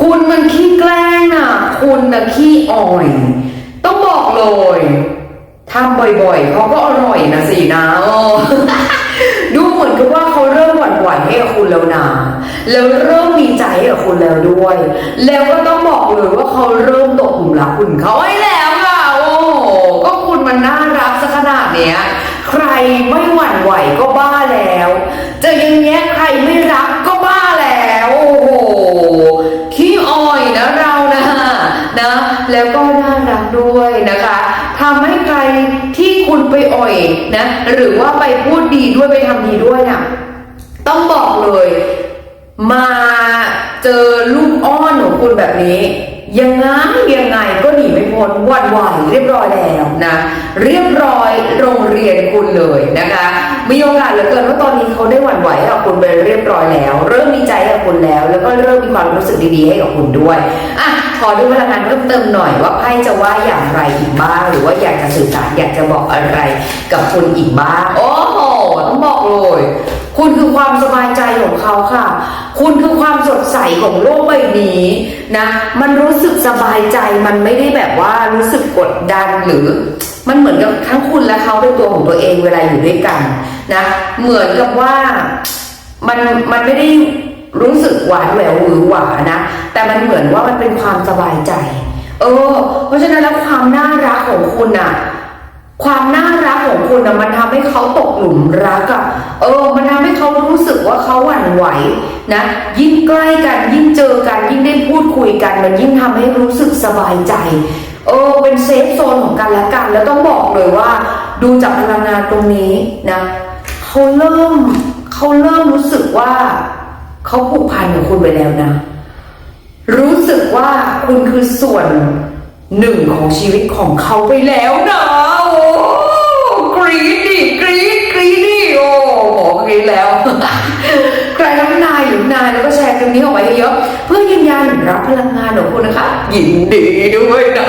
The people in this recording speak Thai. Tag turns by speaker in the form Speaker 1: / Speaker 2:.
Speaker 1: คุณมันขี้แกล้งน่ะ คุณน่ะขี้อ่อย ต้องบอกเลยทำบ่อยๆเขาก็อร่อยนะสินะดูเหมือนกับว่าเขาเริ่มหวั่นไหวให้กับคุณแล้วนะแล้วเริ่มมีใจให้กับคุณแล้วด้วย แล้วก็ต้องบอกเลยว่าเขาเริ่มตกหลุมรักคุณเขาไว้แล้วค่ะโอ้ก็คุณมันน่ารักซะขนาดเนี้ย ใครไม่หวั่นไหวก็บ้าแล้ว จะย่างเงี้ยในะเรานะนะแล้วก็น่ารักด้วยนะคะทำให้ใครที่คุณไปอ่อยนะหรือว่าไปพูดดีด้วยไปทำดีด้วยน่ะต้องบอกเลย มาเจอลูกอ้อนของคุณแบบนี้ยังไงยังไงก็หนีไม่พ้นหวันไหวเรียบร้อยแล้วนะเรียบร้อยโรงเรียนคุณเลยนะคะ มีโอกาสเหลือเกินว่าตอนนี้เขาได้หวั่นไหวให้กับคุณไปเรียบร้อยแล้ว คุณแล้ว แล้วก็เริ่มมีความรู้สึกดีๆให้กับคุณด้วยอะขอดูพลังงานเพิ่มเติมหน่อยว่าไพ่จะว่าอย่างไรอีกบ้าง หรือว่าอยากจะสื่อสารอยากจะบอกอะไรกับคุณอีกบ้าง โอ้โหต้องบอกเลยคุณคือความสบายใจของเขาค่ะ คุณคือความสดใสของโลกใบนี้นะ มันรู้สึกสบายใจ มันไม่ได้แบบว่ารู้สึกกดดันหรือ มันเหมือนกับทั้งคุณและเขาเป็นตัวของตัวเองเวลาอยู่ด้วยกันนะ เหมือนกับว่ามันมันไม่ได้ รู้สึกหวานแหววหวือหวานะ แต่มันเหมือนว่ามันเป็นความสบายใจ เออ เพราะฉะนั้นแล้วความน่ารักของคุณอะความน่ารักของคุณนะมันทำให้เขาตกหลุมรักอะเออ มันทำให้เขารู้สึกว่าเขาหวั่นไหวนะ ยิ่งใกล้กันยิ่งเจอกันยิ่งได้พูดคุยกัน มันยิ่งทำให้รู้สึกสบายใจ เออ เป็นเซฟโซนของกันและกัน แล้วต้องบอกเลยว่า ดูจากพลังงานตรงนี้นะเขาเริ่มเขาเริ่มรู้สึกว่า เขาผูกพันกับคุณไปแล้วนะ รู้สึกว่าคุณคือส่วนหนึ่งของชีวิตของเขาไปแล้วนะโอ้กรีดดิกรีดกรีดดิโอ้หมอกรี๊ดแล้วใครรับนายหรือนายแล้วก็แชร์คลิปนี้ออกไปเยอะ เพื่อยืนยันรับพลังงานของคุณนะคะยินดีด้วยนะ